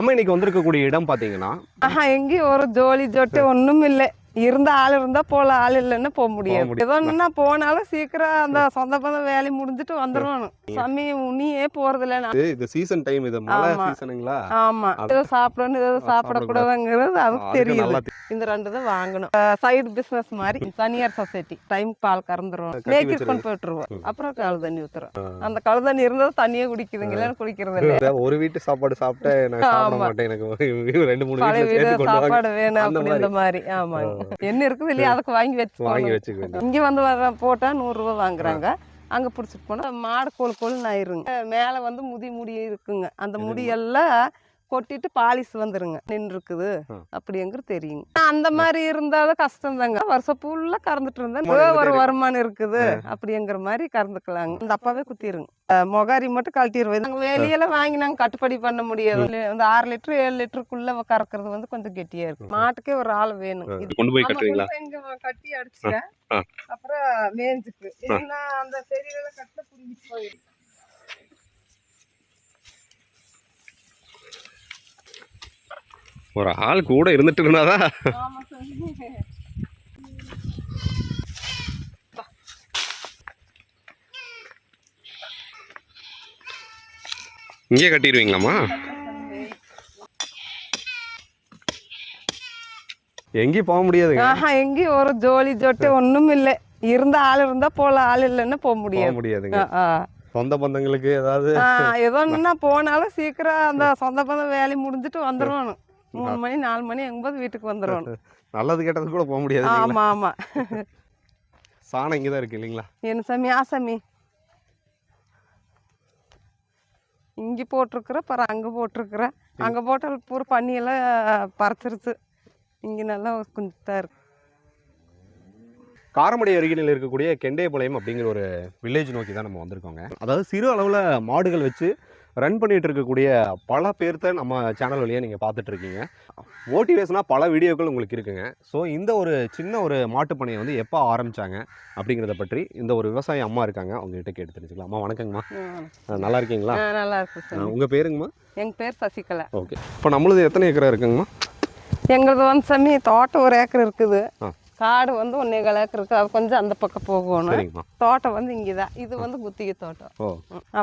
நம்ம இன்னைக்கு வந்திருக்கக்கூடிய இடம் பாத்தீங்கன்னா ஆஹா எங்கேயும் ஒரு ஜோலி ஜொட்டு ஒண்ணும் இல்ல. இருந்த ஆள் இருந்தா போல ஆள் இல்லைன்னு போக முடியாது. ஏதோ ஒண்ணுன்னா போனாலும் சீக்கிரம் அந்த சொந்த பந்த வேலையை முடிஞ்சிட்டு வந்துடணும் சாமி உன்னியே போறது இல்ல இது சீசன் டைம் இது மழை ஆமா. சீசனுங்களா ஆமா. ஏதோ சாப்பிடணும் ஏதோ சாப்பிடக்கூடாதுங்கிறது அதுக்கு அதுக்கு தெரியுது. நல்லா தெ- இந்த ரெண்டு தான் வாங்கணும். சைடு பிசினஸ் மாதிரி தனியார் சொசைட்டி டைம் பால் கறந்துருவோம் மேய்க்கிட்டு கொண்டு. போயிட்டுருவோம் அப்புறம் கழு தண்ணி ஊத்துறோம். அந்த கழு தண்ணி இருந்தா தண்ணியே குடிக்குதுங்க இல்லைன்னு குடிக்கிறது இல்ல. இந்த ஒரு வீட்டு சாப்பாடு சாப்பிட்டு நான் சாப்பிட ஆமா. மாட்டேன் எனக்கு. ரெண்டு மூணு சாப்பாடு வேணும் அந்த இந்த மாதிரி. ஆமாங்க என்ன இருக்குது இல்லையா? அதுக்கு வாங்கி வச்சு வாங்கி வச்சுக்க இங்க வந்து வர போட்டா நூறு ரூபாய் வாங்குறாங்க. அங்க புடிச்சிட்டு போனா மாடு கோல் கோல்னு ஆயிருங்க. மேல வந்து முடி முடி இருக்குங்க. அந்த முடியெல்லாம் கொட்டிட்டு பாலிஷ் வந்துருங்க. நின்று இருக்குது. அப்படிங்கிறது தெரியுங்க. அந்த மாதிரி இருந்தாலும் கஷ்டம் தாங்க வருஷம் ஃபுல்லா கறந்துட்டு ஏதோ ஒரு வருமானம் இருக்குது அப்படிங்கிற மாதிரி கறந்துக்கலாங்க. அந்த அப்பாவே குத்திருங்க. மொகாரி மட்டும் கழட்டிடுவோம் நாங்கள் வெளியெல்லாம் வாங்கி நாங்கள் கட்டுப்படி பண்ண முடியாது. இந்த ஆறு லிட்டர் ஏழு லிட்டருக்குள்ள கறக்கிறது வந்து கொஞ்சம் கெட்டியா இருக்கு. மாட்டுக்கே ஒரு ஆள் வேணும். இது கொண்டு போய் இங்க கட்டி அடிச்சுட்டேன். அப்புறம் மேய்ஞ்சுக்கு அந்த செடியில கட்டில புரிஞ்சிட்டு போயிடும். ஒரு ஆள் கூட இருந்துட்டு இருந்தாதான். இங்கே கட்டிடுவீங்களாம்மா? எங்கேயும் போக முடியாதுங்க. ஆஹா எங்கேயும் ஒரு ஜோலி ஜொட்டு ஒண்ணும் இல்ல. இருந்த ஆள் இருந்தா போல ஆள் இல்லைன்னு போக முடியாது. முடியாதுங்க. சொந்த பந்தங்களுக்கு ஏதாவது ஏதோ போனாலும் சீக்கிரம் அந்த சொந்த பந்த வேலையை முடிஞ்சிட்டு வந்துடணும் மூணு மணி நாலு மணி எங்கும்போது வீட்டுக்கு வந்துடணும் நல்லது கெட்டது கூட போக முடியாது ஆமா ஆமா. சாணம் இங்கே தான் இருக்கு இல்லைங்களா? என்ன சாமி ஆ சாமி. இங்கே போட்டிருக்கிற பர அங்கே போட்டிருக்கிற. அங்கே போட்டால் பூரா பண்ணியெல்லாம் பறச்சிருச்சு. இங்கே நல்லா கொஞ்சம் தான் இருக்கு. காரமடை அருகில் இருக்கக்கூடிய கெண்டேபாளையம் அப்படிங்கிற ஒரு வில்லேஜ் நோக்கி தான் நம்ம வந்திருக்கோங்க. அதாவது சிறு அளவில் மாடுகள் வச்சு ரன் பண்ணிட்டு இருக்கக்கூடிய பல பேர்த்த நம்ம சேனல் வழியாக நீங்கள் பார்த்துட்டு இருக்கீங்க ஓட்டி ரேஸ்னா பல வீடியோக்கள் உங்களுக்கு இருக்குங்க. ஸோ இந்த ஒரு சின்ன ஒரு மாட்டுப் பண்ணையை வந்து எப்போ ஆரம்பிச்சாங்க அப்படிங்கிறத பற்றி இந்த ஒரு விவசாயி அம்மா இருக்காங்க. அவங்க கிட்ட தெரிஞ்சுக்கலாம்? அம்மா வணக்கங்கம்மா நல்லா இருக்கீங்களா? நல்லா இருக்கு சாமி உங்கள் பேருங்கம்மா? எங்கள் பேர் சசிகலா. ஓகே. இப்போ நம்மளது எத்தனை ஏக்கரா இருக்குங்கம்மா? எங்களது வந்து சாமி தோட்டம் ஒரு ஏக்கர் இருக்குது. காடு வந்து ஒன்னேகால் ஏக்கர் இருக்குது அது கொஞ்சம் அந்த பக்கம் போகணும். தோட்டம் வந்து இங்கே தான் இது வந்து குத்திகை தோட்டம்.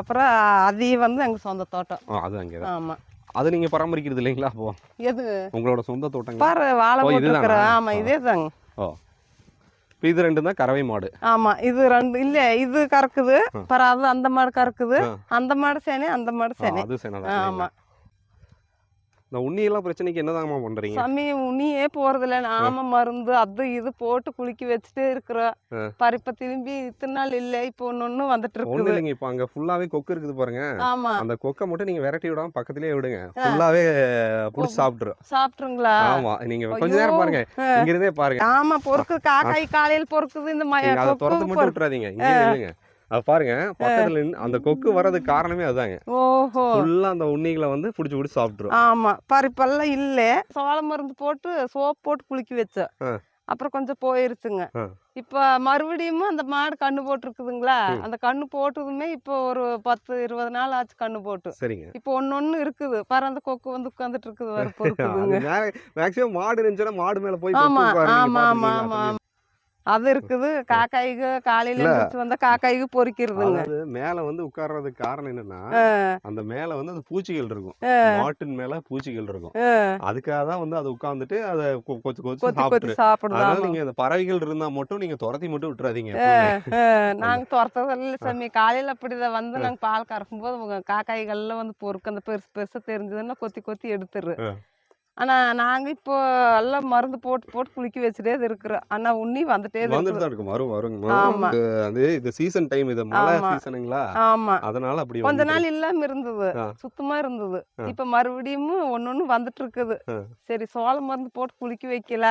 அப்புறம் அதையும் வந்து எங்கள் சொந்த தோட்டம். அது அங்கே ஆமாம் அது நீங்கள் பராமரிக்கிறது இல்லைங்களா அப்போ? எது? உங்களோட சொந்த தோட்டங்க பாரு வாழை? போட்டுருக்குற ஆமாம். இதே தாங்க ஓ. இது ரெண்டு தான் கறவை மாடு. ஆமா இது ரெண்டு இல்ல இது கறக்குது. அது அந்த மாடு கறக்குது. அந்த மாடு சேனை அந்த மாடு சேனை. ஆமா. இந்த உண்ணியெல்லாம் பிரச்சனைக்கு என்னதாங்கம்மா பண்றீங்க? சாமி உனியே போறது இல்ல நாம மருந்து அது இது போட்டு குளிக்க வச்சுட்டே இருக்கிறோம். பறிப்ப திரும்பி இத்தனை நாள் இல்ல. இப்போ ஒண்ணு ஒண்ணு வந்துட்டு ஒண்ணு இருக்குது இல்லைங்க. இப்போ அங்க ஃபுல்லாவே கொக்கு இருக்குது பாருங்க. ஆமா. அந்த கொக்கை மட்டும் நீங்க விரட்டி விடாம பக்கத்துலயே விடுங்க. ஃபுல்லாவே புடிச்சு சாப்பிட்டுரும். சாப்பிட்டுருங்களா? ஆமா. நீங்க கொஞ்ச நேரம் பாருங்க. இங்க இருந்தே பாருங்க. ஆமா பொறுக்குது. காக்காய் காலையில் பொறுக்குது. இந்த ம- நீங்க அதை திறந்து மட்டும் விட்டுறாதீங்க. இங்கே அது பாருங்க பக்கத்துல அந்த கொக்கு வர்றதுக்கு காரணமே அதாங்க. ஓஹோ. ஃபுல்லா அந்த உண்ணிகளை வந்து புடிச்சு புடிச்சு சாப்பிட்டுரும். ஆமா. பறிப்பெல்லாம் இல்ல. சோள மருந்து போட்டு சோப் போட்டு குளிக்க வச்சோம் ஆ. அப்புறம் கொஞ்சம் போயிருச்சுங்க. இப்ப மறுபடியும் அந்த மாடு கண்ணு போட்டிருக்குதுங்களா. அந்த கண்ணு போட்டதுமே இப்போ ஒரு பத்து இருபது நாள் ஆச்சு கண்ணு போட்டு. சரிங்க. இப்போ ஒண்ணு இருக்குது. பாரு அந்த கொக்கு வந்து உட்காந்துட்டு இருக்குது மேக்ஸிமம் மாடு இருந்துச்சுன்னா மாடு மேல போய் ஆமா. ஆமா ஆமா? ஆமா அது இருக்குது. காக்காய்க்கு காலையில. எழுந்திரிச்சு வந்தா காக்காய்க்கு பொறிக்கிறதுங்க. அதாவது மேல வந்து உட்கார்றதுக்கு காரணம் என்னன்னா அந்த மேல வந்து அந்த பூச்சிகள் இருக்கும். மாட்டின் மேல பூச்சிகள் இருக்கும். அதுக்காக தான் வந்து அது உட்கார்ந்துட்டு அதை கொச்சு கொச்சு கொத்தி சாப்பிட்டு கொத்தி சாப்பிடுது. அதனால. நீங்க இந்த பறவைகள் இருந்தா மட்டும் நீங்க துரத்தி மட்டும் விட்டுறாதீங்க நாங்க துரத்தது இல்லை சாமி. காலையில அப்படிதான் வந்து நாங்க பால் கறக்கும் போது உங்க காக்காய்கள்லாம் வந்து பொறுக்கு அந்த பெருசு பெருசா தெரிஞ்சதுன்னா கொத்தி கொத்தி எடுத்துரு ஆ. ஆனா நாங்க இப்போ எல்லாம் மருந்து போட்டு போட்டு குளிக்க வச்சுட்டே இருக்கிறோம் ஆனா உண்ணி வந்துட்டே வந்துட்டு. தான் இருக்கும் வரும் வருங்க ஆமா. இது அது இது சீசன் டைம் இது மழை. சீசனுங்களா ஆமா அதனால அப்படி கொஞ்ச நாள் இல்லாம இருந்தது ஆ. சுத்தமா இருந்தது. இப்ப மறுபடியும் ஒன்னொன்னு வந்துட்டு இருக்குது. சரி சோள மருந்து போட்டு குளிக்க வைக்கல.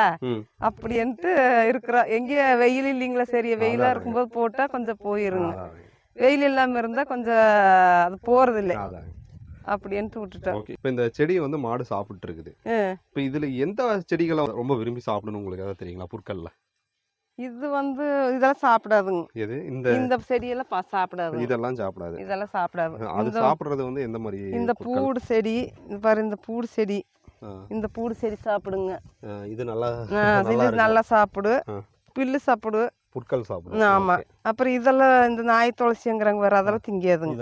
அப்படின்ட்டு இருக்கிறோம் எங்க வெயில் இல்லைங்களா சரி வெயிலா அதான். இருக்கும்போது போட்டா கொஞ்சம் போயிருங்க வெயில் இல்லாம இருந்தா கொஞ்சம் அது இல்லை அதான். அப்படின்ட்டு விட்டுட்டோம் ஓகே. இப்போ இந்த செடியை வந்து மாடு சாப்பிட்டு இருக்குது. இப்போ இதுல எந்த செடிகளை ரொம்ப விரும்பி சாப்பிடணும் உங்களுக்கு ஏதாவது தெரியுங்களா? புற்கள்ல. இது வந்து இதெல்லாம் சாப்பிடாதுங்க. எது? இந்த இந்த செடியெல்லாம் பா- சாப்பிடாது இதெல்லாம் சாப்பிடாது. இதெல்லாம் சாப்பிடாது. அது சாப்பிடுறது வந்து எந்த மாதிரி இந்த? பூடு செடி பாரு இந்த பூடு செடி. இந்த பூடு செடி சாப்பிடுங்க. இது நல்லா இது. நல்லா சாப்பிடு. பில்லு சாப்பிடு. புட்கள் சாப்பிடும் ஆமா. அப்புறம் இதெல்லாம் இந்த நாய் துளசிங்கிறாங்க வேற அதெல்லாம் திங்காதுங்க.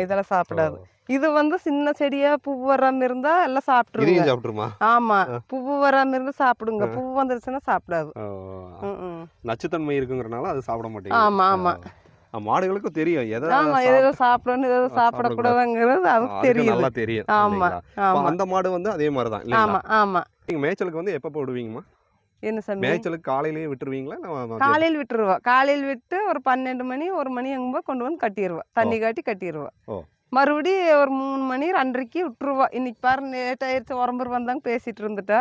இதெல்லாம் சாப்பிடாது. இது வந்து சின்ன செடியா பூ வராம இருந்தா எல்லாம் சாப்பிட்டுருங்க. சாப்பிட்டுருமா? ஆமா. பூ வராம இருந்தா சாப்பிடுங்க. பூ வந்துருச்சுன்னா சாப்பிடாது. நச்சுத்தன்மை இருக்குங்கிறனால அது சாப்பிட மாட்டேங்குது. ஆமா ஆமா. மாடுகளுக்கும் தெரியும். ஆமா எதோ சாப்பிடணும் எதோ சாப்பிடக்கூடாதுங்கிறது அதுக்கு தெரியுது. நல்லா தெரியும் ஆமா அந்த மாடு வந்து அதே மாதிரி தான் இல்லைங்களா? ஆமா ஆமா. நீங்க மேய்ச்சலுக்கு வந்து எப்போ போடுவீங்கம்மா? என்ன சாமி மேய்ச்சலுக்கு காலையிலேயே விட்டுருவீங்களா? காலையில் விட்டுருவா. காலையில் விட்டு ஒரு பன்னெண்டு மணி ஒரு மணி எங்கும்போது கொண்டு வந்து கட்டிடுவா தண்ணி காட்டி கட்டிடுவா ஓ. மறுபடி ஒரு மூணு மணி ரெண்டரைக்கு விட்டுருவா. இன்னைக்கு பாரு லேட் ஆயிடுச்சு உரம்பர் வந்தாங்க பேசிட்டு இருந்துட்டா.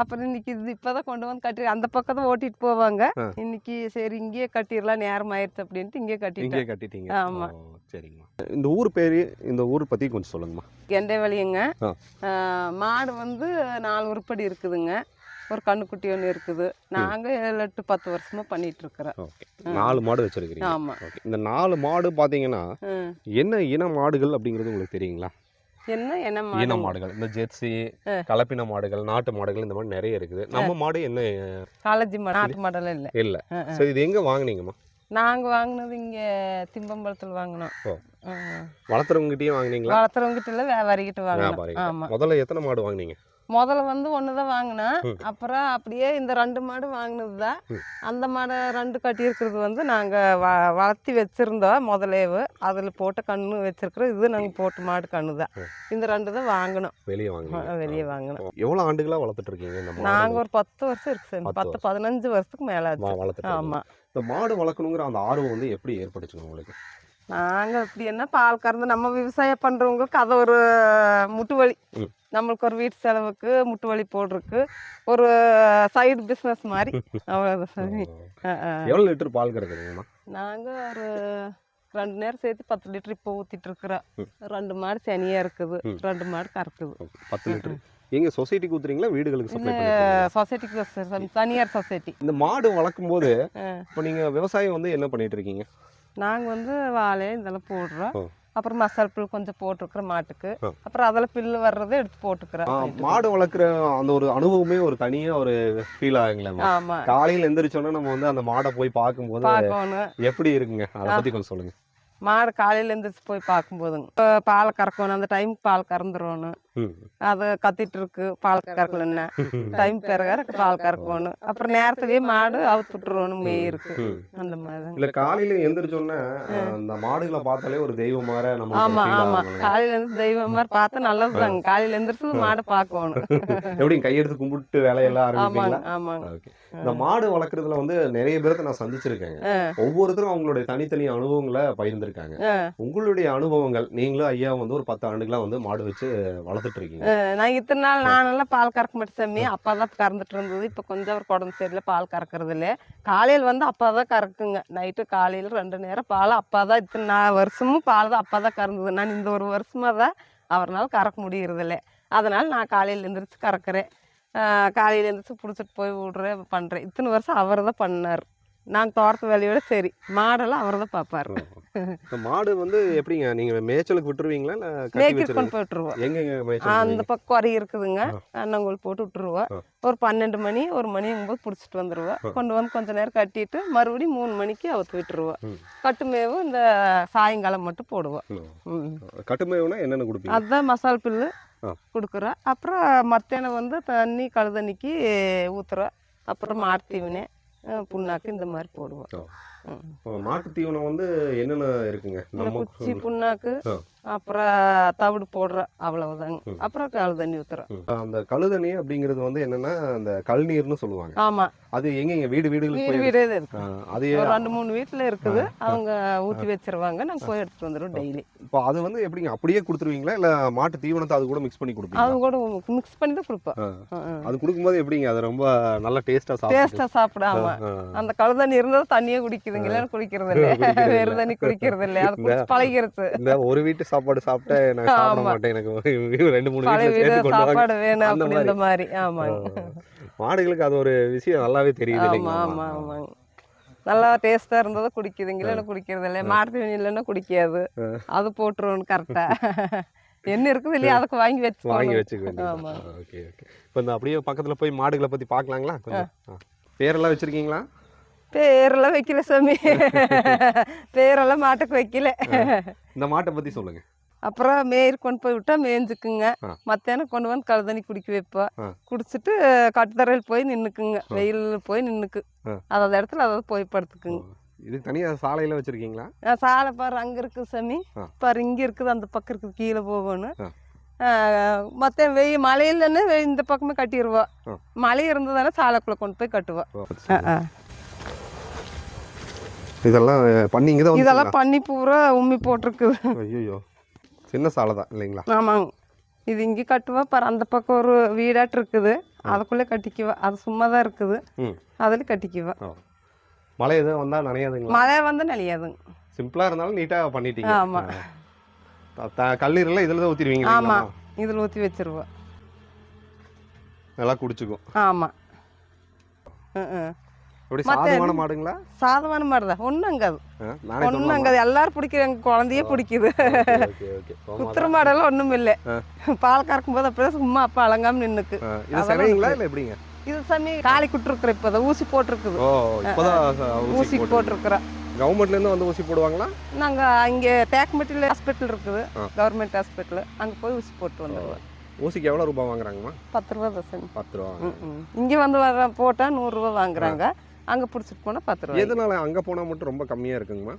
அப்புறம் இன்னைக்கு இது இப்பதான் கொண்டு வந்து கட்டி அந்த பக்கம் தான் ஓட்டிட்டு போவாங்க. இன்னைக்கு சரி இங்கேயே கட்டிடலாம் நேரம் ஆயிடுச்சு அப்படின்ட்டு இங்கேயே கட்டிட்டேன். இங்கேயே கட்டிட்டீங்க. ஆமா. சரிங்கம்மா. இந்த ஊர் பேரு இந்த ஊர் பத்தி கொஞ்சம் சொல்லுங்கம்மா. கெண்டை வழியுங்க. மாடு வந்து நாலு உருப்படி இருக்குதுங்க. ஒரு கண்ணுக்குட்டி ஒன்று இருக்குது. நாங்கள் ஏழு எட்டு பத்து வருஷமா பண்ணிட்டு இருக்கிறோம் ஓகே. நாலு மாடு வச்சிருக்கிறீங்க. ஆமா. ஓகே. இந்த நாலு மாடு பாத்தீங்கன்னா ம். என்ன இன மாடுகள் அப்படிங்கிறது உங்களுக்கு தெரியுங்களா? என்ன என்ன இன மாடு? மாடுகள். இந்த ஜெர்சி. கலப்பின மாடுகள் நாட்டு மாடுகள் இந்த மாதிரி நிறைய இருக்குது. நம்ம மாடு என்ன? காலேஜ் மாடு நாட்டு மாடெல்லாம் இல்லை. இல்ல. சரி இது எங்க வாங்குனீங்கம்மா? நாங்கள் வாங்கினது இங்கே திம்பம்பலத்தில் வாங்கினோம். வளர்த்துறவங்ககிட்டயே வாங்குனீங்களா? வளர்த்துறவங்கிட்ட இல்லை வியாபாரிக்கிட்ட வாங்கினோம். வியாபாரிகிட்ட. ஆமாம் முதல்ல எத்தனை மாடு வாங்குனீங்க? முதல்ல வந்து ஒன்று தான் வாங்கினேன். அப்புறம் அப்படியே இந்த ரெண்டு மாடு வாங்கினது தான். அந்த மாடை ரெண்டு கட்டியிருக்கிறது வந்து நாங்கள் வ வளர்த்தி வச்சுருந்தோம் முதலேவு. அதில் போட்ட கன்று வச்சுருக்குறோம் இது நாங்கள் போட்ட மாடு கன்று தான். இந்த ரெண்டு தான் வாங்கினோம். வெளியே வாங்குனீங்க. வெளியே வாங்கினோம். எவ்வளவு ஆண்டுகளா வளர்த்துட்டு இருக்கீங்க நாங்கள் ஒரு பத்து வருஷம் இருக்கு சார் பத்து பதினஞ்சு வருஷத்துக்கு மேலே ஆச்சு. வளர்த்துட்டு ஆமாம் இந்த மாடு வளர்க்கணுங்கிற அந்த ஆர்வம் வந்து எப்படி ஏற்பட்டுச்சுங்க உங்களுக்கு? நாங்கள் இப்படி என்ன பால் கறந்து நம்ம விவசாயம் பண்ணுறவங்களுக்கு அது ஒரு முட்டு வலி. நம்மளுக்கு ஒரு வீட்டு செலவுக்கு முட்டு வலி போடுறதுக்கு ஒரு சைடு பிஸ்னஸ் மாதிரி. அவ்வளோதான் சாமி. எவ்வளவு லிட்டர் பால் கறக்குறீங்கம்மா நாங்கள் ஒரு ரெண்டு நேரம் சேர்த்து பத்து லிட்டர் இப்போ ஊற்றிட்டு இருக்கிறோம். ரெண்டு மாடு சனியாக இருக்குது. ரெண்டு மாடு கறக்குது. பத்து லிட்டர். எங்க சொசைட்டிக்கு ஊத்துறீங்களா? வீடுகளுக்கு சப்ளை சொசைட்டிக்கு தனியார் சொசைட்டி. இந்த மாடு வளர்க்கும் போது. இப்போ நீங்க விவசாயம் வந்து என்ன பண்ணிட்டு இருக்கீங்க? நாங்கள் வந்து வாழை இதெல்லாம் போடுறோம். அப்புறம் மசால் புல் கொஞ்சம் போட்டிருக்கிறோம் மாட்டுக்கு. அப்புறம் அதில் பில்லு வர்றதை எடுத்து ஆ, போட்டுக்கிறோம் மாடு வளர்க்குற அந்த ஒரு அனுபவமே ஒரு தனியா ஒரு ஃபீல் ஆகுங்களேம்மா. ஆமாம் காலையில எந்திரிச்சோன்னா நம்ம வந்து அந்த மாடை போய் பார்க்கும்போது எப்படி இருக்குங்க? அதை பத்தி கொஞ்சம் சொல்லுங்க. மாடு காலையில எந்திரிச்சு போய் பார்க்கும்போதுங்க. பால் கறக்கணும். அந்த டைமுக்கு பால் கறந்துடணும். அது கத்திட்டு இருக்கு. பால் கறக்கலன்னா டைம் பிறகு பால் கறக்கணும் அப்புறம் நேரத்துலயே மாடு அவுத்து விட்டுருவணும் மேய் இருக்கு. ம். அந்த மாதிரி இல்ல காலையில எந்திரிச்சோன்னே அந்த மாடுகளை பார்த்தாலே ஒரு தெய்வம் மாற நம்ம ஆமா. ஆமா காலையில இருந்து தெய்வம் மாதிரி பார்த்தா நல்லதுதாங்க. காலையில எந்திரிச்சு மாடை பார்க்கணும். எப்படி கையெடுத்து கும்பிட்டு வேலையெல்லாம் ஆரம்பிப்பீங்களா? ஆமாங்க இந்த மாடு வளர்க்குறதுல வந்து நிறைய பேர்த்த நான் சந்திச்சிருக்கேங்க. ஆ. ஒவ்வொருத்தரும் அவங்களுடைய தனித்தனி அனுபவங்களை பகிர்ந்திருக்காங்க. ஆ. உங்களுடைய அனுபவங்கள் நீங்களும் ஐயா வந்து ஒரு பத்து ஆண்டுகளா வந்து மாடு வச்சு வளர்த்துட்டு இருக்கீங்க. நான் இத்தனை நாள் நானெல்லாம் பால் கறக்க மாட்டேன் சாமி அப்பா தான் கறந்துட்டு இருந்தது. இப்போ கொஞ்சம் ஒரு உடம்பு சரியில்லை பால் கறக்கறது இல்லை காலையில் வந்து அப்பா தான் கறக்குங்க. நைட்டு காலையில் ரெண்டு நேரம் பால் அப்பா தான் இத்தனை நா- வருஷமும் பால் தான் அப்பா தான் கறந்தது. நான் இந்த ஒரு வருஷமாக தான் அவர்னால கறக்க முடியறதில்ல. அதனால் நான் காலையில் எழுந்திரிச்சு கறக்கிறேன். காலையில் எழுந்திரிச்சு பிடிச்சிட்டு போய் விட்றேன் பண்ணுறேன் இத்தனை வருஷம் அவர் தான் பண்ணார். நான் தோட்டத்து வேலையோட சரி மாடெல்லாம் அவர் தான் பார்ப்பார் மாடு வந்து எப்படிங்க நீங்க மேய்ச்சலுக்கு விட்டுருவீங்களா இல்ல வச்சிருவீங்க கொண்டு போய் விட்டுருவோம் எங்க அந்த? பக்கம் வரி இருக்குதுங்க ஆ. அன்னங்கோல் போட்டு விட்டுருவா ஆ. ஒரு பன்னெண்டு மணி ஒரு மணிங்கும்போது பிடிச்சிட்டு வந்துடுவா ஆ. கொண்டு வந்து கொஞ்ச நேரம் கட்டிட்டு மறுபடியும் மூணு மணிக்கு அவுத்து விட்டுருவா ம். கட்டுமேவு இந்த சாயங்காலம் மட்டும் போடுவா ம். ம். கட்டுமைவுனா என்னென்ன கொடுப்பீங்க அதுதான் மசால் புல்லு. கொடுக்குறோம் அப்புறம் மத்தியானம் வந்து தண்ணி கழுதண்ணிக்கு ஊற்றுறோம் அப்புறம் மாட்டு தீவனை அஹ் புண்ணாக்கு இந்த மாதிரி போடுவோம் மாட்டு தீவனம் வந்து என்னென்ன இருக்குங்க? நம்ம புண்ணாக்கு. அப்புறம் தவிடு போடுறோம் அவ்வளவுதாங்க. அப்புறம் கழுதண்ணி ஊற்றுறோம் ம். அந்த கழுதணி அப்படிங்கிறது வந்து என்னன்னா அந்த கல்நீர்னு சொல்லுவாங்க. ஆமா. அது எங்க வீடு வீடுகளுக்கு வீடு வீடே தான் இருக்கு அது ரெண்டு மூணு வீட்டில் இருக்குது. அவங்க ஊற்றி வச்சிருவாங்க. நாங்கள் போய் எடுத்துட்டு வந்துடுவோம் டெய்லி. இப்போ அது வந்து எப்படிங்க அப்படியே கொடுத்துருவீங்களா? இல்ல மாட்டு தீவனத்தை அது கூட மிக்ஸ் பண்ணி கொடுப்பீங்களா? அவங்க கூட மிக்ஸ் பண்ணி தான் கொடுப்போம். அது கொடுக்கும்போது எப்படிங்க அது ரொம்ப நல்ல டேஸ்டா சாப்பிட்டு டேஸ்ட்டாக சாப்பிடாம அந்த கழுதண்ணி இருந்தால் தண்ணியே குடிக்குதுங்க இல்லைன்னா குடிக்கிறது இல்லை வெறும் தண்ணி குடிக்கிறது இல்லை. அது இந்த ஒரு வீட்டு சாப்பாடு சாப்பிட்டா நான் சாப்பிட ஆமா. மாட்டேன். எனக்கு ரெண்டு மூணு வீட்டுல சாப்பாடு வேணும் அந்த மாதிரி. ஆமாங்க. மாடுகளுக்கு அது ஒரு விஷயம் நல்லாவே தெரியுது ஆமா இல்லைங்களா ஆமா ஆமாங்க. நல்லா டேஸ்டா இருந்ததை குடிக்குதுங்க. இல்லைன்னா குடிக்கிறது இல்லை மாட்டு தீவனம் இல்லைன்னா குடிக்காது. அது போட்டுருவோம் கரெக்டா என்ன இருக்குது இல்லையா அதுக்கு வாங்கி வச்சு வாங்கி வச்சுக்க ஆமா. வேண்டியது ஓகே ஓகே. இப்போ இந்த அப்படியே பக்கத்துல போய் மாடுகளை பத்தி பார்க்கலாங்களா? கொஞ்சம். பேரெல்லாம் வச்சிருக்கீங்களா? பேரெல்லாம் வைக்கல சாமி. பேரெல்லாம் மாட்டுக்கு வைக்கல. இந்த மாட்டை பத்தி சொல்லுங்க. அப்புறம் மேயர் கொண்டு போய் விட்டா மேய்ஞ்சுக்குங்க. மத்தியானம் கொண்டு வந்து கழுதண்ணி குடிக்க வைப்பா. ஆ. குடிச்சிட்டு கட்டுத்தரையில் போய் நின்றுக்குங்க வெயில் போய் நின்றுக்கு. அதாவது இடத்துல அதாவது போய் படுத்துக்குங்க. இதுக்கு தனியா சாலையில வச்சிருக்கீங்களா? சாலை பாரு அங்கே இருக்குது சாமி. பாரு இங்கே இருக்குது அந்த பக்கம் இருக்குது கீழே போகணும். மற்ற வெயில் மழையிலன்னு இந்த பக்கமே கட்டிடுவா ஆ. மழை இருந்ததுன்னா சாலைக்குள்ளே கொண்டு போய் கட்டுவா. ஆ, ஆ. இதெல்லாம் பண்ணி இங்கே தான் இதெல்லாம் பண்ணி பூரா உம்மி போட்டிருக்குது. ஐயோ சின்ன சாலை தான் இல்லைங்களா? ஆமாங்க. இது இங்கே கட்டுவா பாரு அந்த பக்கம் ஒரு வீடாட்டு இருக்குது. அதுக்குள்ளே கட்டிக்குவா. அது சும்மா தான் இருக்குது அதில் கட்டிக்குவா. மழை எதுவும் வந்தால் நனையாதுங்களா? மழை வந்து நலியாதுங்க சிம்பிளாக இருந்தாலும் நீட்டாக பண்ணிட்டீங்க. ஆமா. ஆ. த- கல்லீரெல்லாம் இதில் தான் ஊற்றிடுவீங்க ஆமா. இதில் ஊற்றி வச்சிருவா. நல்லா குடிச்சுக்கும். ஆமாம் ம். மத்த சாதமான மாடுங்களா? சாதமான மாதிரி தான். ஒன்றும் அங்காது ஒன்றும் அங்காது எல்லாரும் பிடிக்கிற எங்கள் குழந்தையே பிடிக்குது. குத்துற மாடெல்லாம் ஒன்றும் இல்லை. பால் கறக்கும் போது அப்படியே சும்மா அப்பா அலங்காம சரிங்களா இல்லை எப்படிங்க? இது சாமி காலி குட்டுருக்குற இப்போ ஊசி போட்டிருக்குது. ஊசி ஊசி போட்டு போட்டிருக்குறோம் கவர்மெண்ட்லேருந்து வந்து ஊசி போடுவாங்களா? நாங்கள் இங்கே தேக்கம்பட்டியில் ஹாஸ்பிட்டல் இருக்குது. கவர்மெண்ட் ஹாஸ்பிட்டல் அங்கே போய் ஊசி போட்டு வந்துடுவோம் ஊசிக்கு எவ்வளோ ரூபாய் வாங்குறாங்கம்மா? பத்து ரூபா தான் பத்து ரூபா. இங்கே வந்து வர போட்டால் நூறுரூவா வாங்குறாங்க. அங்கே பிடிச்சிட்டு போனால் பத்து ரூபா எதனால அங்கே போனால் மட்டும் ரொம்ப கம்மியாக இருக்குங்கம்மா?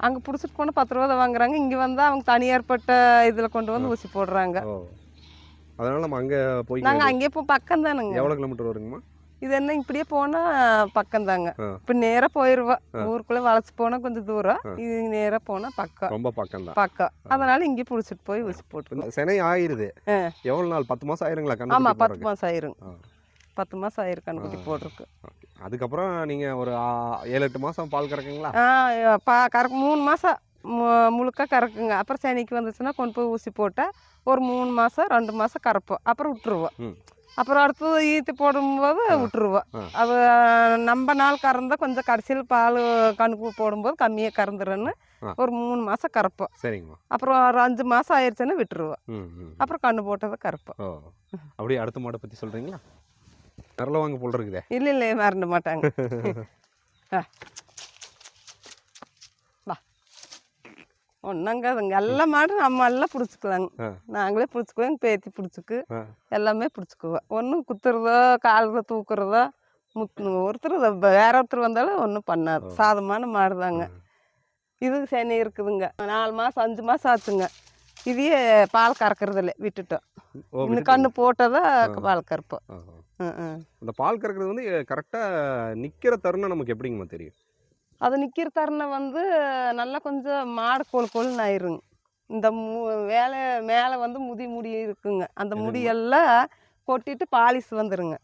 அங்கே பிடிச்சிட்டு போனால் பத்து ரூபா தான் வாங்குறாங்க. இங்கே வந்து அவங்க தனியார்பட்ட இதில் கொண்டு வந்து ஊசி போடுறாங்க. அதனால நம்ம அங்கே போய் நாங்கள் அங்கேயே இப்போ பக்கம் தானுங்க. எவ்வளோ கிலோமீட்டர் வருங்கம்மா? இது என்ன இப்படியே போனால் பக்கம் தாங்க. ஆ. இப்போ நேராக போயிடுவா ஆ. ஊருக்குள்ளே வளைச்சு போனால் கொஞ்சம் தூரம். இது நேராக போனால் பக்கம். ரொம்ப பக்கம் தான். பக்கம். அதனால இங்கே பிடிச்சிட்டு போய் ஊசி போட்டுருவோம் சினை ஆயிருது. ஆ. எவ்வளோ நாள்? பத்து மாதம் ஆயிருங்களா ஆமாம் பத்து மாதம் ஆயிருங்க ஆ. பத்து மாதம் ஆயிருக்கு கண்ணுக்குட்டி. போட்டிருக்கு அதுக்கப்புறம் நீங்கள் ஒரு ஏழு எட்டு மாதம் பால் கறக்குங்களா? பா கறக்கு மூணு மாதம் முழுக்க கறக்குங்க. அப்புறம் சனிக்கு வந்துச்சுன்னா கொண்டு போய் ஊசி போட்டால் ஒரு மூணு மாதம் ரெண்டு மாதம் கறப்போம். அப்புறம் விட்டுருவோம். அப்புறம் அடுத்தது ஈத்து போடும்போது. விட்டுருவோம். அது நம்ம நாள் கறந்தால் கொஞ்சம் கடைசியில் பால் கணுக்கு போடும்போது கம்மியாக கறந்துருன்னு. ஒரு மூணு மாதம் கறப்போம். சரிங்கம்மா. அப்புறம் ஒரு அஞ்சு மாதம் ஆயிடுச்சுன்னா விட்டுருவோம். அப்புறம் கண்ணு போட்டதை கறப்போம். அப்படியே அடுத்த மாடை பற்றி சொல்கிறீங்களா நிரல வாங்க போல் இருக்குதே. இல்லை இல்லை மறந்து மாட்டாங்க. வா. ஒன்றாங்காதுங்க எல்லா மாடும் நம்ம எல்லாம் பிடிச்சிக்கலாங்க. நாங்களே பிடிச்சிக்குவோம் பேத்தி பிடிச்சிக்கு. எல்லாமே பிடிச்சிக்குவோம் ஒன்றும் குத்துறதோ காலில் தூக்குறதோ முத் ஒருத்தர் வேற ஒருத்தர் வந்தாலும் ஒன்றும் பண்ணாது. சாதமான மாடு தாங்க இது சனி இருக்குதுங்க. நாலு மாதம் அஞ்சு மாதம் ஆச்சுங்க. இதையே பால் கறக்கறது இல்லை விட்டுட்டோம் இன்னும் கண்ணு போட்டதா பால் கறப்போம். இந்த பால் கறக்கிறது வந்து கரெக்டாக நிற்கிற தருணம் நமக்கு எப்படிங்கம்மா தெரியும்? அது நிற்கிற தருணம் வந்து நல்லா கொஞ்சம் மாடு கோல் கோல்னு ஆயிருங்க. இந்த மு வேலை மேலே வந்து முடி முடி இருக்குங்க. அந்த முடியெல்லாம் கொட்டிட்டு பாலிஸ் வந்துருங்க.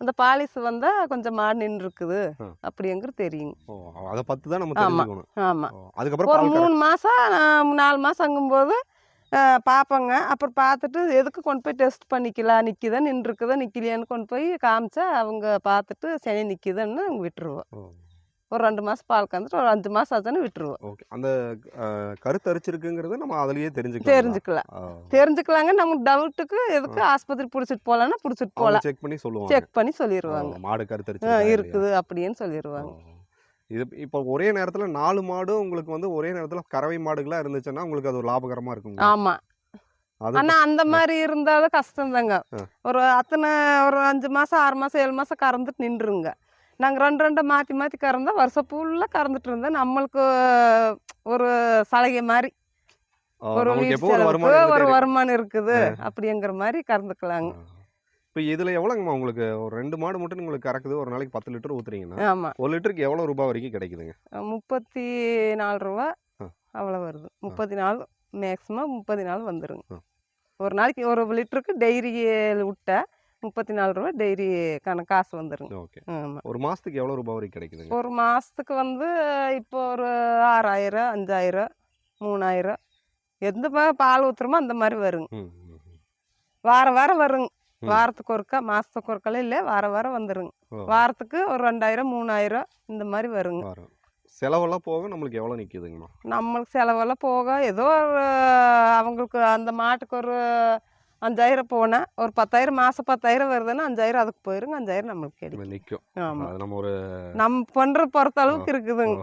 அந்த பாலிஸ் வந்தால் கொஞ்சம் மாடு நின்று இருக்குது. அப்படிங்கிறது தெரியுங்க. அதை பார்த்து தான் நம்ம ஆமாம் ஓ, அதுக்கப்புறம் ஒரு மூணு மாதம் நாலு மாதம் அங்கும்போது பார்ப்போங்க அப்புறம் பார்த்துட்டு எதுக்கு கொண்டு போய் டெஸ்ட் பண்ணிக்கலாம் நிற்கிதா நின்றுக்குதா? நிற்கலையான்னு கொண்டு போய் காமிச்சா அவங்க பார்த்துட்டு சனி நிற்கிதுன்னு விட்டுருவோம் ஒரு ரெண்டு மாதம் பால் கறந்துட்டு ஒரு அஞ்சு மாதம் ஆச்சுன்னு விட்டுருவோம் ஓகே. அந்த கருத்தரிச்சிருக்குங்கிறத நம்ம அதுலயே தெரிஞ்சுக்கலாம். தெரிஞ்சுக்கலாம் தெரிஞ்சுக்கலாங்க. நமக்கு டவுட்டுக்கு எதுக்கு ஆஸ்பத்திரி பிடிச்சிட்டு போகலான்னா பிடிச்சிட்டு போகலாம். செக் பண்ணி சொல்லுவாங்க. செக் பண்ணி சொல்லிடுவாங்க மாடு ஆ, கருத்தரிச்சு இருக்குது அப்படின்னு சொல்லிடுவாங்க இது இப்போ ஒரே நேரத்துல நாலு மாடும் உங்களுக்கு வந்து ஒரே நேரத்துல கறவை மாடுகளா இருந்துச்சுன்னா உங்களுக்கு அது ஒரு லாபகரமா இருக்குங்க ஆமா. அது ஆனா அந்த மாதிரி இருந்தாலும் கஷ்டம் தாங்க. ஒரு அத்தனை ஒரு அஞ்சு மாசம் ஆறு மாசம் ஏழு மாசம் கறந்துட்டு நின்றுங்க நாங்க ரெண்டு ரெண்டு மாத்தி மாத்தி கறந்தா வருஷம் ஃபுல்லா கறந்துட்டு இருந்தோம் நம்மளுக்கு ஒரு சலுகை மாதிரி ஒரு ஒரு வருமானம் இருக்குது அப்படிங்கிற மாதிரி கறந்துக்கலாங்க. இப்போ இதுல எவ்வளோங்கம்மா உங்களுக்கு ஒரு ரெண்டு மாடு மட்டும் உங்களுக்கு கறக்குது ஒரு நாளைக்கு பத்து லிட்டர் ஊத்துறீங்கன்னா ஆமா. ஒரு லிட்டருக்கு எவ்வளவு ரூபாய் வரைக்கும் கிடைக்குதுங்க? முப்பத்தி நாலு ரூபா. அவ்வளோ வருது. முப்பத்தி நாலு மேக்ஸிமம் முப்பத்தி நாலு வந்துருங்க. ஒரு நாளைக்கு ஒரு லிட்டருக்கு டெய்ரி விட்ட முப்பத்தி நாலு ரூபா டெய்ரி கணக்கு காசு வந்துருங்க. ஓகே. ஆமாம் ஒரு மாசத்துக்கு எவ்வளவு ரூபாய் வரைக்கும் கிடைக்குதுங்க? ஒரு மாதத்துக்கு வந்து இப்போ ஒரு ஆறாயிரம் அஞ்சாயிரம் மூணாயிரம் எந்த பால் ஊற்றுறமோ அந்த மாதிரி வருங்க. வாரம் வாரம் வருங்க. வாரத்துக்கு ஒருக்கா மாதத்துக்கு ஒருக்கால இல்லை வாரம் வாரம் வந்துருங்க. வாரத்துக்கு ஒரு ரெண்டாயிரம் மூணாயிரம் இந்த மாதிரி வருங்க. செலவெல்லாம் போக நம்மளுக்கு எவ்வளோ நிற்கிதுங்கம்மா நம்மளுக்கு செலவெல்லாம் போக ஏதோ ஒரு அவங்களுக்கு அந்த மாட்டுக்கு ஒரு அஞ்சாயிரம் போனால் ஒரு பத்தாயிரம் மாதம் பத்தாயிரம் வருதுன்னா அஞ்சாயிரம் அதுக்கு போயிருங்க அஞ்சாயிரம் நம்மளுக்கு கிடைக்கும். நிற்கும் ஆமாம் நம்ம ஒரு நம்ம பண்ணுற பொறுத்த அளவுக்கு இருக்குதுங்க.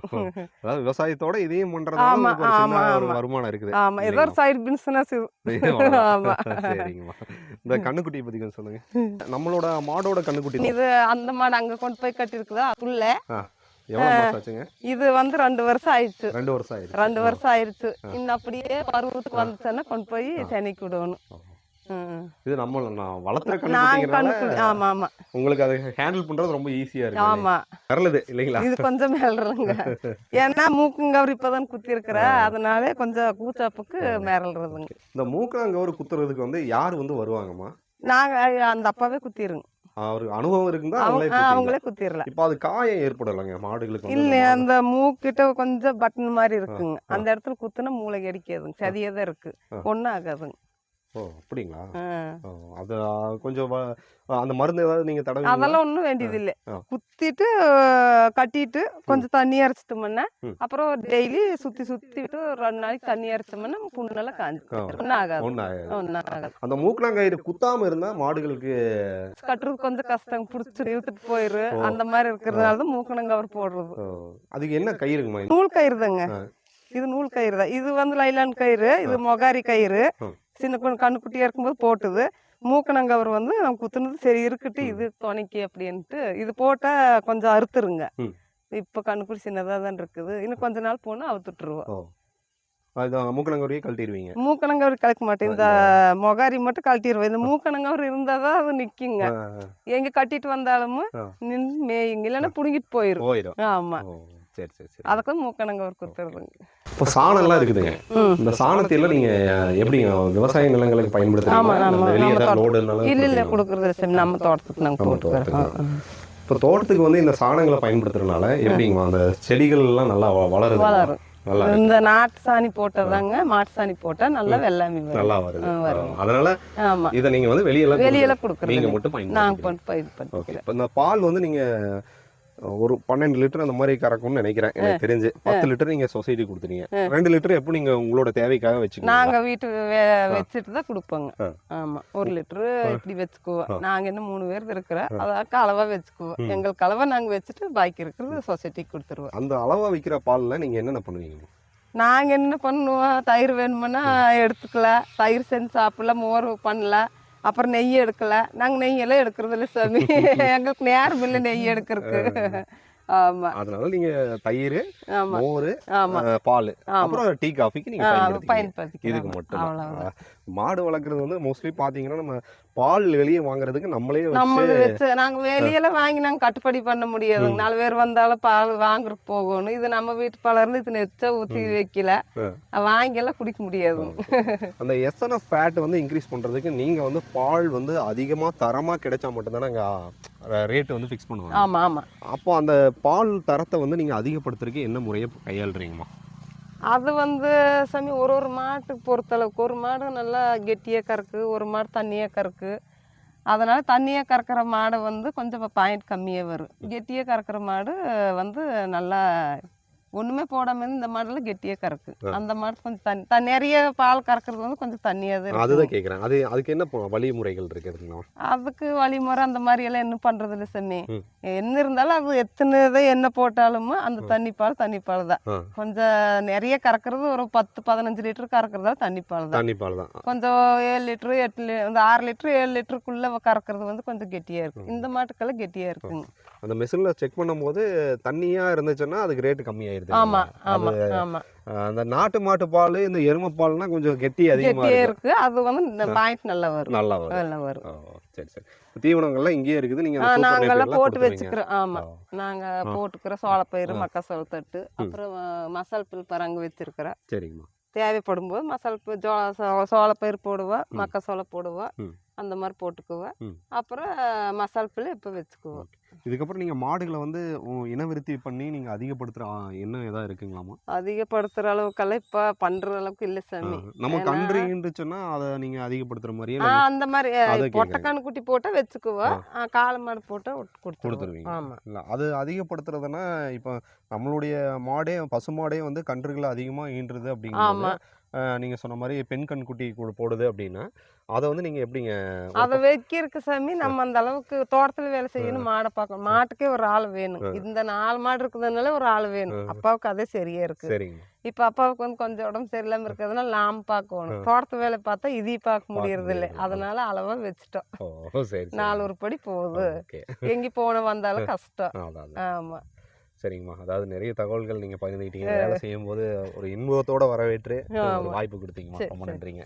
அதாவது விவசாயத்தோட இதையும் ஆமா, பண்றதுனால ஒரு ஆமா, சின்ன ஒரு ஆமா. வருமானம் இருக்குது. ஆமாம் ஏதோ ஒரு சைடு பிஸ்னஸ் இது. ஆமா. சரிங்கம்மா. இந்த கண்ணுக்குட்டியை பத்தி கொஞ்சம் சொல்லுங்க. நம்மளோட மாடோட கண்ணுக்குட்டி இது அந்த மாடு அங்கே கொண்டு போய் கட்டியிருக்குதா? ஆச்சுங்க? இது வந்து ரெண்டு வருஷம் ஆயிடுச்சு. ரெண்டு வருஷம் ஆயிடுச்சு. ரெண்டு வருஷம் ஆயிடுச்சு. இன்னும் அப்படியே பருவத்துக்கு வந்துச்சுன்னா கொண்டு போய் சென்னைக்கு விடணும். இது நம்ம நான் வளர்த்துற கண்ணுக்குட்டி ஆமா ஆமா உங்களுக்கு அதை ஹேண்டில் பண்றது ரொம்ப ஈஸியா இருக்கு. ஆமா. வரலது இல்லைங்களா? இது கொஞ்சம் மேல்றதுங்க ஏன்னா மூக்குங்கவர் இப்பதான் குத்தி இருக்கிற அதனால கொஞ்சம் கூச்சாப்புக்கு மேறல்றதுங்க இந்த மூக்காங்கவர் குத்துறதுக்கு வந்து யார் வந்து வருவாங்கம்மா? நாங்க அந்த அப்பாவே குத்திருங்க. அவருக்கு அனுபவம் இருக்குதா அவங்க அவங்களே ஆ, குத்திங்களா? அவங்களே குத்திரல. இப்போ அது காயம் ஏற்படலைங்க மாடுகளுக்கு இல்ல அந்த மூக்கிட்ட கொஞ்சம் பட்டன் மாதிரி இருக்குங்க. அந்த இடத்துல குத்துனா மூளை அடிக்காதுங்க. சதியே தான் இருக்கு. ஒன்றும் ஆகாதுங்க. ஓ அப்படிங்களா? அது கொஞ்சம் அந்த மருந்து ஏதாவது நீங்க தடவை அதெல்லாம் ஒன்றும் வேண்டியது இல்லை. குத்திட்டு கட்டிட்டு கொஞ்சம் தண்ணி அரைச்சிட்டோம்னா. அப்புறம் டெய்லி சுத்தி சுத்திட்டு ரெண்டு நாளைக்கு தண்ணி அரைச்சோம்னா புண்ணெல்லாம் காஞ்சி. ஒன்றும் ஆகாது. ஒன்றும் ஆகாது. ஒன்றும் ஆகாது. அந்த மூக்கணாங்கயிறு குத்தாம இருந்தா மாடுகளுக்கு கட்டுறது கொஞ்சம் கஷ்டம். பிடிச்சி இழுத்துட்டு போயிரு. அந்த மாதிரி இருக்கிறதுனால தான் மூக்கணங்கவர் போடுறது. அதுக்கு என்ன இது? நூல் கயிறு தாங்க. இது நூல் கயிறு தான் இது வந்து லைலான் கயிறு இது மொகாரி கயிறு. சின்ன பொண்ணு கண்ணுக்குட்டியா இருக்கும்போது போட்டுது. மூக்கணங்கவர் வந்து நம்ம குத்துனது சரி இருக்கட்டு இது துணைக்கு அப்படின்ட்டு. இது போட்டா கொஞ்சம் அறுத்துருங்க. இப்போ கண்ணுக்குட்டி சின்னதாக தான் இருக்குது. இன்னும் கொஞ்ச நாள் போனால் அவுத்துட்டுருவோம் மூக்கணாங்கயிறையே கழட்டிடுவீங்க மூக்கணங்கவர் கலக்க மாட்டேன். இந்த மொகாரி மட்டும் கழட்டிடுவோம் இந்த மூக்கணங்கவர் இருந்தால் தான் அது நிற்குங்க. எங்கே கட்டிட்டு வந்தாலும். நின்று மேயுங்க. இல்லைன்னா பிடுங்கிட்டு போயிடும் ஆமாம் சரி சரி சரி. அதுக்கு மூக்கணங்கவர் குத்துறதுங்க. இப்போ சாணம்லாம் இருக்குதுங்க. இந்த சாணத்தை எல்லாம் நீங்க எப்படிங்க? விவசாய நிலங்களுக்கு. லோடுனாலும் இல்ல இல்ல கொடுக்கறது சரி நம்ம தோட்டத்துக்கு நாங்க நம்ம போட்டுக்கிறோம் தோட்டத்துக்கு. இப்போ தோட்டத்துக்கு வந்து இந்த சாணங்களை பயன்படுத்துறதுனால எப்படிங்கம்மா அந்த செடிகள் எல்லாம் நல்லா வளருது வளரும். நல்லா இந்த நாட்டு சாணி போட்டதாங்க மாட்டு சாணி போட்டா நல்லா வெள்ளாமை நல்லா வருது. அதனால ஆமா. இதை நீங்க வந்து வெளியில கொடுக்கறது- நீங்க கொடுக்கறது மட்டும் பண்ணி இது இப்போ இந்த பால் வந்து நீங்க ஒரு பன்னெண்டு லிட்டர் அந்த மாதிரி கறக்கும்னு நினைக்கிறேன். எனக்கு தெரிஞ்சு. பத்து லிட்டர் நீங்க சொசைட்டி கொடுத்துறீங்க ரெண்டு லிட்டர் எப்போ நீங்க உங்களோட தேவைக்காக வச்சுக்கோங்க நாங்க வீட்டு வச்சுட்டு தான் கொடுப்போங்க. ஆமா. ஒரு லிட்டரு இப்படி வச்சுக்குவோம். நாங்க என்ன மூணு பேர் இருக்கிறோம் அதாக்க அளவா வச்சுக்குவோம். எங்களுக்கு அளவா நாங்க வச்சுட்டு பாக்கி இருக்கிறது சொசைட்டிக்கு கொடுத்துருவோம். அந்த அளவா விற்கிற பால்ல நீங்க என்னென்ன பண்ணுவீங்க? நாங்க என்ன பண்ணுவோம்? தயிர் வேணுமுன்னா எடுத்துக்கலாம். தயிர் செஞ்சு சாப்பிடலாம். மோர் பண்ணலாம். அப்புறம் நெய் எடுக்கலாம் நாங்க நெய்யெல்லாம் எடுக்கிறது இல்லை சாமி. எங்களுக்கு நேரம் இல்லை நெய் எடுக்கிறதுக்கு. அதனால நீங்க தயிர் ஆமா. மோர் ஆமா. பால். ஆமா. அப்புறம் டீ காஃபிக்கு நீங்க. பயன்படுத்திக்கலாம். இதுக்கு மட்டும். மாடு வளர்க்குறது வந்து மோஸ்ட்லி பாத்தீங்கன்னா நம்ம பால் வெளியே வாங்குறதுக்கு நம்மளே நம்ம நாங்க வெளியெல்லாம் வாங்கி நாங்க கட்டுப்படி பண்ண முடியாது. நாலு பேர் வந்தாலும் பால் வாங்குறதுக்கு போகணும். இது நம்ம வீட்டு பாலர்னு இது நெச்சா ஊத்தி வைக்கல. வாங்கி எல்லாம் குடிக்க முடியாது. அந்த எஸ்என்எஃப் ஃபேட் வந்து இன்க்ரீஸ் பண்றதுக்கு நீங்க வந்து பால் வந்து அதிகமா தரமா கிடைச்சா மட்டும்தானே அங்க ரேட் வந்து ஃபிக்ஸ் பண்ணுவாங்க. ஆமா ஆமா. அப்போ அந்த பால் தரத்தை வந்து நீங்க அதிகப்படுத்துறதுக்கு என்ன முறையை கையாளுறீங்கம்மா? அது வந்து சாமி ஒரு ஒரு மாட்டுக்கு பொறுத்தளவுக்கு ஒரு மாடு நல்லா கெட்டியாக கறக்கு ஒரு மாடு தண்ணியாக கறக்கு. அதனால தண்ணியாக கறக்கிற மாடு வந்து கொஞ்சம் பாயிண்ட் கம்மியாக வரும். கெட்டியாக கறக்கிற மாடு வந்து நல்லா ஒன்றுமே போடாம இருந்து இந்த மாடெல்லாம் கெட்டியாக கறக்கு. அந்த மாடு கொஞ்சம் தண்ணி த நிறைய பால் கறக்கிறது வந்து கொஞ்சம் தண்ணியாக தான். அதுதான் கேட்குறேன் அது அதுக்கு என்ன வழிமுறைகள் இருக்குதுங்களா அதுக்கு வழிமுறை அந்த மாதிரி எல்லாம் என்ன பண்றது இல்லை சாமி. என்ன இருந்தாலும் அது எத்தனை இதை என்ன போட்டாலும் அந்த தண்ணி பால் தண்ணி பால் தான். கொஞ்சம் நிறைய கறக்கிறது ஒரு பத்து பதினஞ்சு லிட்டர் கறக்கிறதால தண்ணி பால் தான். தண்ணி பால் தான். கொஞ்சம் ஏழு லிட்டரு எட்டு லி இந்த ஆறு லிட்டரு ஏழு லிட்டருக்குள்ள கறக்கிறது வந்து கொஞ்சம் கெட்டியா இருக்கும். இந்த மாட்டுக்கெல்லாம் கெட்டியா இருக்குங்க. அந்த மெஷினில் செக் பண்ணும்போது தண்ணியா இருந்துச்சுன்னா அதுக்கு ரேட்டு கம்மியாயிருது ஆமா? ஆமா ஆமா. அந்த நாட்டு மாட்டு பால் இந்த எருமை பால்னா கொஞ்சம் கெட்டி அதிகமா கெட்டியா இருக்கு. அது வந்து பாயிண்ட் நல்லா வரும். நல்லா வரும். நல்லா வரும். சரி சரி. தீவனங்கள்லாம் இங்கேயே இருக்குது. நீங்க நாங்கெல்லாம் போட்டு. வச்சுக்கிறோம். ஆமா. நாங்க போட்டுக்கிற சோளப்பயிறு. மக்காசோள தட்டு அப்புறம் மசால் பில் பரங்க வச்சிருக்கிறோம். சரிங்கம்மா. தேவைப்படும் போது மசால் ஜோ சோ- சோளப்பயிறு போடுவோம் மக்கா சோளம் போடுவோம். அந்த மாதிரி போட்டுக்குவோம். அப்புறம் மசால் பில் இப்போ வச்சுக்குவோம். இதுக்கப்புறம் நீங்கள் மாடுகளை வந்து இனவிருத்தி பண்ணி நீங்கள் அதிகப்படுத்துகிற எண்ணம் ஏதாவது இருக்குங்களாமா அதிகப்படுத்துற அளவுக்கெல்லாம் இப்ப பண்ற அளவுக்கு இல்ல சாமி. நம்ம கன்று ஈண்டுச்சுன்னா அதை நீங்கள் அதிகப்படுத்துகிற மாதிரியே அந்த மாதிரி. பொட்டக்கான் குட்டி போட்டா வச்சுக்குவோம் காளை மாடு போட்டா கொடுத்துருவோம் கொடுத்துருவீங்க. ஆமா. இல்லை அது அதிகப்படுத்துறதுன்னா இப்போ நம்மளுடைய மாடே பசுமாடே வந்து கன்றுகளை அதிகமாக ஈன்றுது அப்படிங்கும்போது ஆமா. நீங்கள் சொன்ன மாதிரி பெண் கன்குட்டி கூட போடுது அப்படின்னா அதை வந்து நீங்கள் எப்படிங்க அதை வைக்கிறதுக்கு சாமி நம்ம அந்த அளவுக்கு தோட்டத்துல வேலை செய்யணும் மாடை பார்க்கணும் மாட்டுக்கே ஒரு ஆள் வேணும். இந்த நாலு மாடு இருக்குதுனால ஒரு ஆள் வேணும். அப்பாவுக்கு அதே சரியா இருக்கு. சரிங்க. இப்ப அப்பாவுக்கு வந்து கொஞ்சம் உடம்பு சரியில்லாம இருக்கிறதுனால நாம பார்க்கணும் தோட்டத்து வேலை பார்த்தா இதையும் பார்க்க முடியறது இல்லை. அதனால அளவா வச்சுட்டோம். நாலு ஒரு படி போகுது. எங்க போன வந்தாலும் கஷ்டம். ஆமா. சரிங்கம்மா. அதாவது நிறைய தகவல்கள் நீங்கள் பகிர்ந்துக்கிட்டீங்க வேலை செய்யும்போது ஒரு இன்பத்தோட வரவேற்று ஒரு. வாய்ப்பு கொடுத்தீங்கம்மா. ரொம்ப. நன்றிங்க.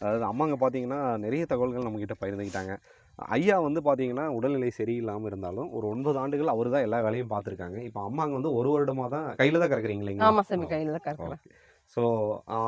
அதாவது அம்மாங்க பார்த்தீங்கன்னா நிறைய தகவல்கள் நம்மக்கிட்ட பகிர்ந்துக்கிட்டாங்க ஐயா வந்து பார்த்தீங்கன்னா உடல்நிலை சரியில்லாமல் இருந்தாலும் ஒரு ஒன்பது ஆண்டுகள் அவர் தான் எல்லா வேலையும் பார்த்துருக்காங்க. இப்போ அம்மாங்க வந்து ஒரு வருடமாக தான் கையில் தான் கறக்குறீங்க இல்லைங்களா? ஆமா சாமி கையில தான் கறக்கலாம் ஸோ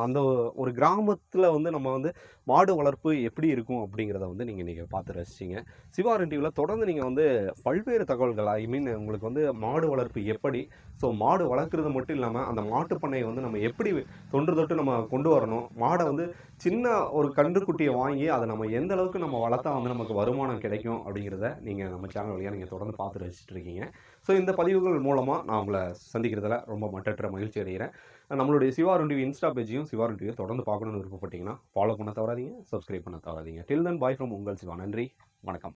அந்த ஒரு கிராமத்தில் வந்து நம்ம வந்து மாடு வளர்ப்பு எப்படி இருக்கும் அப்படிங்கிறத வந்து நீங்கள் இன்றைக்கி பார்த்து ரசிச்சிங்க. சிவாரன் டிவியில் தொடர்ந்து நீங்கள் வந்து பல்வேறு தகவல்கள் ஐ மீன் உங்களுக்கு வந்து மாடு வளர்ப்பு எப்படி ஸோ மாடு வளர்க்குறது மட்டும் இல்லாமல் அந்த மாட்டு பண்ணையை வந்து நம்ம எப்படி தொன்று தொட்டு நம்ம கொண்டு வரணும் மாடை வந்து சின்ன ஒரு கன்றுக்குட்டியை வாங்கி அதை நம்ம எந்த அளவுக்கு நம்ம வளர்த்தா வந்து நமக்கு வருமானம் கிடைக்கும் அப்படிங்கிறத நீங்கள் நம்ம சேனல் வழியாக நீங்கள் தொடர்ந்து பார்த்து ரசிச்சுட்டு இருக்கீங்க. ஸோ இந்த பதிவுகள் மூலமாக நான் உங்களை சந்திக்கிறதுல ரொம்ப மட்டற்ற மகிழ்ச்சி அடைகிறேன். நம்மளுடைய சிவாருன் டிவி இன்ஸ்டா பேஜையும் சிவாருன் டிவியை தொடர்ந்து பார்க்கணும்னு விருப்பப்பட்டீங்கன்னா ஃபாலோ பண்ண தவறாதீங்க சப்ஸ்கிரைப் பண்ண தவறாதீங்க. டில் தன் பாய் ஃப்ரம் உங்கள் சிவா. நன்றி. வணக்கம்.